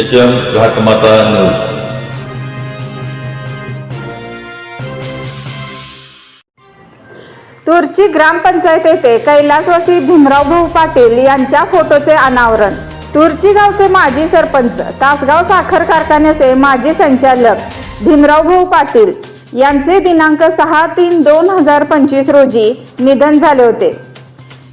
H M Ghatmata news Turchi ग्रामपंचायत येथे कैलासवासी भीमराव भाऊ पाटील यांच्या फोटोचे अनावरण. तुरची गावचे माजी सरपंच तासगाव साखर कारखान्याचे माजी संचालक भीमराव भाऊ पाटील यांचे दिनांक सहा तीन दोन हजार पंचवीस रोजी निधन झाले होते.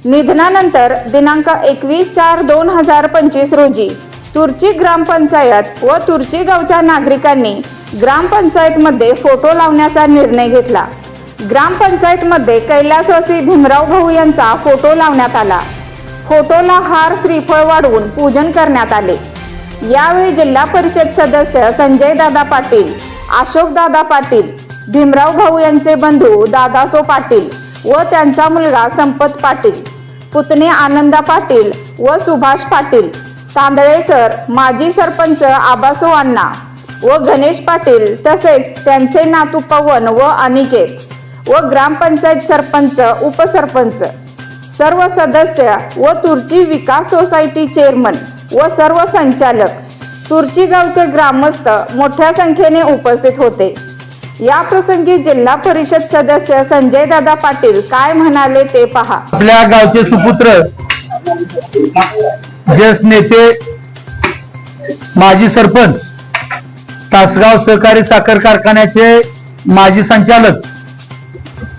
निधनानंतर दिनांक एकवीस चार दोन हजार पंचवीस रोजी तुरची ग्रामपंचायत व तुरची गावच्या नागरिकांनी ग्रामपंचायतमध्ये फोटो लावण्याचा निर्णय घेतला. ग्रामपंचायतमध्ये कैलासवासी भीमराव भाऊ यांचा फोटो लावण्यात आला. फोटोला हार श्रीफळ वाढवून पूजन करण्यात आले. यावेळी जिल्हा परिषद सदस्य संजय दादा पाटील अशोक दादा पाटील भीमराव भाऊ यांचे बंधू दादासो पाटील व त्यांचा मुलगा संपत पाटील पुतणे आनंदा पाटील व सुभाष पाटील तांदळे सर माजी सरपंच आबासो अण्णा व गणेश पाटील तसेच त्यांचे नातू पवन व अनिकेत व ग्रामपंचायत सरपंच उपसरपंच सर्व सदस्य व तुर्ची विकास सोसायटी चेअरमन व सर्व संचालक तुर्ची गावचे ग्रामस्थ मोठ्या संख्येने उपस्थित होते. या प्रसंगी जिल्हा परिषद सदस्य संजय दादा पाटील काय म्हणाले ते पहा. आपल्या गावचे सुपुत्र ज्येष्ठ नेते माजी सरपंच तासगाव सहकारी साखर कारखान्याचे माजी संचालक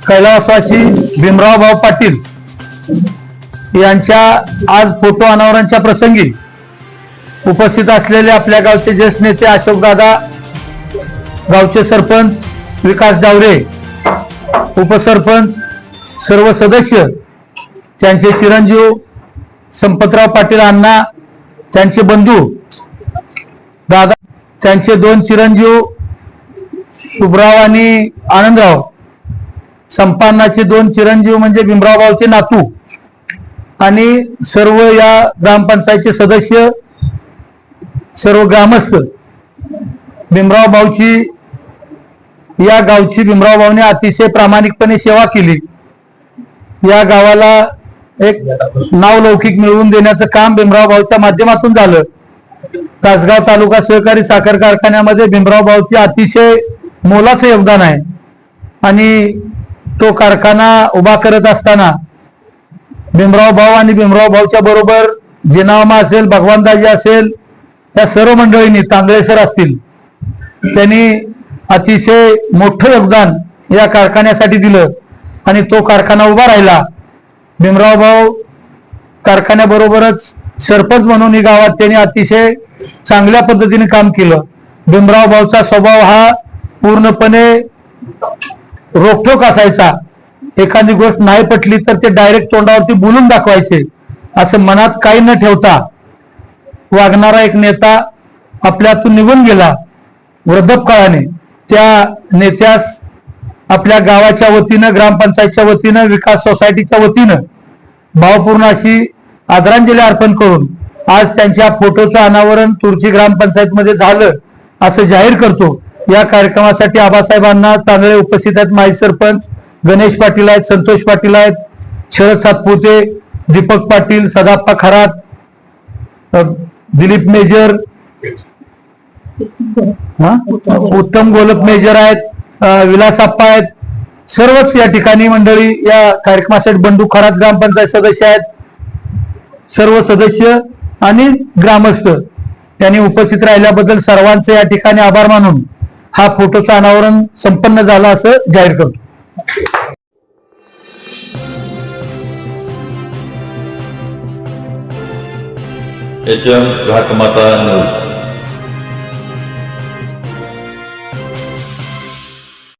कैलासवासी भीमराव भाऊ पाटील यांच्या आज फोटो अनावरणच्या प्रसंगी उपस्थित असलेले आपल्या गावचे ज्येष्ठ नेते अशोकदादा गावचे सरपंच विकास डावरे उपसरपंच सर्व सदस्य त्यांचे चिरंजीव संपतराव पाटील अण्णा त्यांचे बंधू दादा त्यांचे दोन चिरंजीव शुभराव आणि आनंदराव संपान्नाचे दोन चिरंजीव म्हणजे भीमरावभावचे नातू आणि सर्व या ग्रामपंचायतचे सदस्य सर्व ग्रामस्थ. भीमराव भाऊची या गावची भीमराव भाऊने अतिशय प्रामाणिकपणे सेवा केली. या गावाला एक नावलौकिक मिळवून देण्याचं काम भीमराव भाऊच्या माध्यमातून झालं. तासगाव तालुका सहकारी साखर कारखान्यामध्ये भीमराव भाऊचे अतिशय मोलाचं योगदान आहे. आणि तो कारखाना उभा करत असताना भीमराव भाऊ आणि भीमराव भाऊच्या बरोबर जिनामा असेल भगवानदाजी असेल या सर्व मंडळींनी तांदळेसर असतील त्यांनी अतिशय मोठं योगदान या कारखान्यासाठी दिलं. आणि तो कारखाना उभा राहिला. भीमराव भाऊ कारखान्याबरोबरच सरपंच म्हणून ही गावात त्यांनी अतिशय चांगल्या पद्धतीने काम केलं. भीमराव भाऊचा स्वभाव हा पूर्णपणे रोखोक असायचा. एखादी गोष्ट नाही पटली तर ते डायरेक्ट तोंडावरती बोलून दाखवायचे असं मनात काही न ठेवता वागणारा एक नेता आपल्यातून निघून गेला वृद्धपकाळाने. त्या नेत्यास आपल्या गावाच्या वतीनं ग्रामपंचायतच्या वतीनं विकास सोसायटीच्या वतीनं भावपूर्ण अशी आदरांजली अर्पण करून आज त्यांच्या फोटोचं अनावरण तुर्ची ग्रामपंचायतमध्ये झालं असं जाहीर करतो या कार्यक्रमासाठी आबासाहेबांना तांदळे उपस्थित आहेत माजी सरपंच गणेश पाटील आहेत संतोष पाटील आहेत शरद सातपुते दीपक पाटील सदाप्पा खरात दिलीप मेजर हा? उत्तम गोलप मेजर आहेत विलासाप्पा आहेत. सर्वच या ठिकाणी मंडळी या कार्यक्रमासाठी बंडू खरात ग्रामपंचायत सदस्य आहेत. सर्व सदस्य आणि ग्रामस्थ त्यांनी उपस्थित राहिल्याबद्दल सर्वांचे या ठिकाणी आभार मानून हा फोटोचं अनावरण संपन्न झालं असं जाहीर करतो. H M Ghatmata news.